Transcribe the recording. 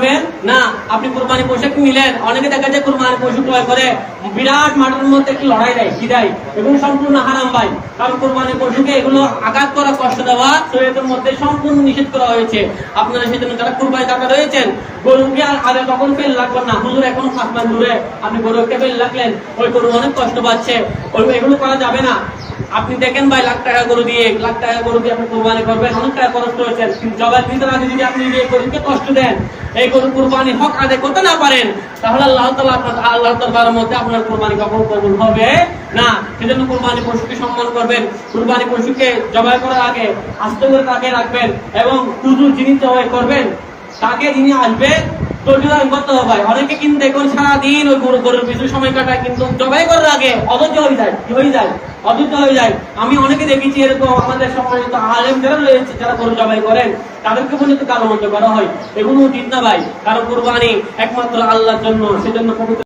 না, আপনি কুরবানি পশু নিলেন। অনেকে দেখা যায় কুরবানি পশু ক্রয় করে। বিরাট মাঠের মধ্যে একটি লড়াই দেয় দেয় এগুলো সম্পূর্ণ হারাম ভাই। কারণ কুরবানি পশুকে এগুলো আঘাত করা, কষ্ট দেওয়া শরীরের মধ্যে সম্পূর্ণ নিষেধ করা হয়েছে। আপনারা সেজন্য যারা কুরবানি কাটা রয়েছেন, গরুকে আর আগে তখন ফেল লাগবেন না। হুজুর এখন আসমান দূরে আপনি গরুকে ফেল লাগলেন। ওই গরু অনেক কষ্ট পাচ্ছে। ওই এগুলো করা যাবে না। আপনি দেখেন ভাই, লাখ টাকা গরু দিয়ে, লাখ টাকা গরু দিয়ে আপনি কোরবানি করবেন, অনেক টাকা করেছেন। কিন্তু জবাই দিতে আগে যদি আপনি এই গরুকে কষ্ট দেন, এই গরু কোরবানি হক আদায় করতে না পারেন, তাহলে আল্লাহ তাআলা আপনার, আল্লাহ দরবারের মধ্যে আপনার কোরবানি কখন কবুল হবে না? সেজন্য কোরবানি পশুকে সম্মান করবেন। কোরবানি পশুকে জবাই করার আগে আস্তে করে তাকে রাখবেন এবং হুজুর যিনি জবাই করবেন, তাকে যিনি আসবে জবাই করার আগে হয়ে যায় হয়ে যায়? হয়ে যায়। আমি অনেকে দেখেছি এরকম আমাদের আলেম যারা রয়েছে, যারা গরু জবাই করেন, তাদেরকে কালো করা হয়। এগুলো উচিত না ভাই, কারও কোরবানি একমাত্র আল্লাহর জন্য, সেজন্য